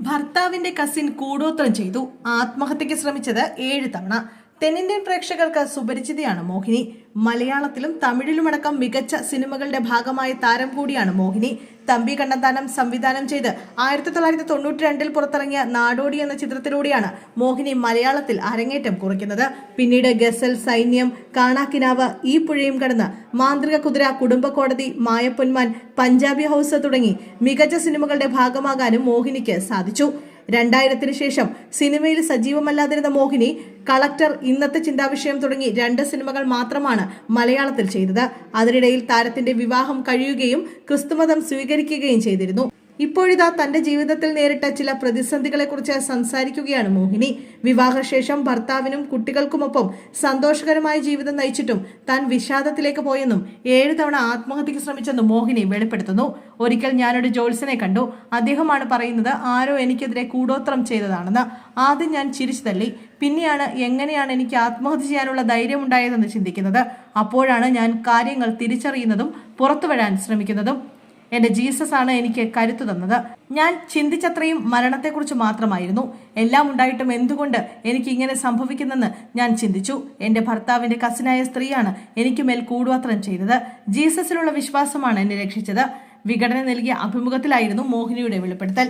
ഭർത്താവിന്റെ കസിൻ കൂടോത്രം ചെയ്തു. ആത്മഹത്യക്ക് ശ്രമിച്ചത് ഏഴ് തവണ. തെന്നിന്ത്യൻ പ്രേക്ഷകർക്ക് സുപരിചിതയാണ് മോഹിനി. മലയാളത്തിലും തമിഴിലുമടക്കം മികച്ച സിനിമകളുടെ ഭാഗമായ താരം കൂടിയാണ് മോഹിനി. തമ്പി കണ്ണന്താനം സംവിധാനം ചെയ്ത് ആയിരത്തി തൊള്ളായിരത്തി തൊണ്ണൂറ്റി രണ്ടിൽ പുറത്തിറങ്ങിയ നാടോടി എന്ന ചിത്രത്തിലൂടെയാണ് മോഹിനി മലയാളത്തിൽ അരങ്ങേറ്റം കുറിക്കുന്നത്. പിന്നീട് ഗസൽ സൈന്യം കാണാക്കിനാവ് ഈ പുഴയും കടന്ന് മാന്ത്രിക കുതിര കുടുംബക്കോടതി മായപ്പൊന്മാൻ പഞ്ചാബി ഹൗസ് തുടങ്ങി മികച്ച സിനിമകളുടെ ഭാഗമാകാനും മോഹിനിക്ക് സാധിച്ചു. രണ്ടായിരത്തിന് ശേഷം സിനിമയിൽ സജീവമല്ലാതിരുന്ന മോഹിനി കളക്ടർ ഇന്നത്തെ ചിന്താവിഷയം തുടങ്ങി രണ്ട് സിനിമകൾ മാത്രമാണ് മലയാളത്തിൽ ചെയ്തത്. അതിനിടയിൽ താരത്തിന്റെ വിവാഹം കഴിയുകയും ക്രിസ്തുമതം സ്വീകരിക്കുകയും ചെയ്തിരുന്നു. ഇപ്പോഴിതാ തന്റെ ജീവിതത്തിൽ നേരിട്ട ചില പ്രതിസന്ധികളെക്കുറിച്ച് സംസാരിക്കുകയാണ് മോഹിനി. വിവാഹശേഷം ഭർത്താവിനും കുട്ടികൾക്കുമൊപ്പം സന്തോഷകരമായ ജീവിതം നയിച്ചിട്ടും താൻ വിഷാദത്തിലേക്ക് പോയെന്നും ഏഴ് തവണ ആത്മഹത്യക്ക് ശ്രമിച്ചെന്നും മോഹിനി വെളിപ്പെടുത്തുന്നു. ഒരിക്കൽ ഞാനൊരു ജോത്സ്യനെ കണ്ടു. അദ്ദേഹമാണ് പറയുന്നത് ആരോ എനിക്കെതിരെ കൂടോത്രം ചെയ്തതാണെന്ന്. ആദ്യം ഞാൻ ചിരിച്ചു തള്ളി. പിന്നെയാണ് എങ്ങനെയാണ് എനിക്ക് ആത്മഹത്യ ചെയ്യാനുള്ള ധൈര്യം ഉണ്ടായതെന്ന് ചിന്തിക്കുന്നത്. അപ്പോഴാണ് ഞാൻ കാര്യങ്ങൾ തിരിച്ചറിയുന്നതും പുറത്തു വരാൻ ശ്രമിക്കുന്നതും എന്റെ ജീസസ് ആണ് എനിക്ക് കരുത്തു തന്നത്. ഞാൻ ചിന്തിച്ചത്രയും മരണത്തെക്കുറിച്ച് മാത്രമായിരുന്നു. എല്ലാം ഉണ്ടായിട്ടും എന്തുകൊണ്ട് എനിക്ക് ഇങ്ങനെ സംഭവിക്കുന്നെന്ന് ഞാൻ ചിന്തിച്ചു. എന്റെ ഭർത്താവിന്റെ കസിനായ സ്ത്രീയാണ് എനിക്ക് മേൽ കൂടുവാത്രം ചെയ്തത്. ജീസസിലുള്ള വിശ്വാസമാണ് എന്നെ രക്ഷിച്ചത്. വിഘടന നൽകിയ അഭിമുഖത്തിലായിരുന്നു മോഹിനിയുടെ വെളിപ്പെടുത്തൽ.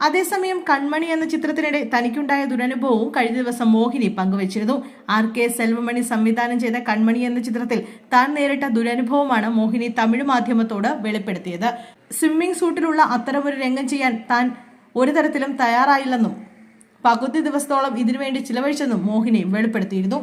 അതേസമയം കൺമണി എന്ന ചിത്രത്തിനിടെ തനിക്കുണ്ടായ ദുരനുഭവവും കഴിഞ്ഞ ദിവസം മോഹിനി പങ്കുവച്ചിരുന്നു. ആർ കെ സെൽവമണി സംവിധാനം ചെയ്ത കൺമണി എന്ന ചിത്രത്തിൽ താൻ നേരിട്ട ദുരനുഭവമാണ് മോഹിനി തമിഴ് മാധ്യമത്തോട് വെളിപ്പെടുത്തിയത്. സ്വിമ്മിംഗ് സൂട്ടിലുള്ള അത്തരമൊരു രംഗം ചെയ്യാൻ താൻ ഒരു തരത്തിലും തയ്യാറായില്ലെന്നും പകുതി ദിവസത്തോളം ഇതിനുവേണ്ടി ചിലവഴിച്ചെന്നും മോഹിനി വെളിപ്പെടുത്തിയിരുന്നു.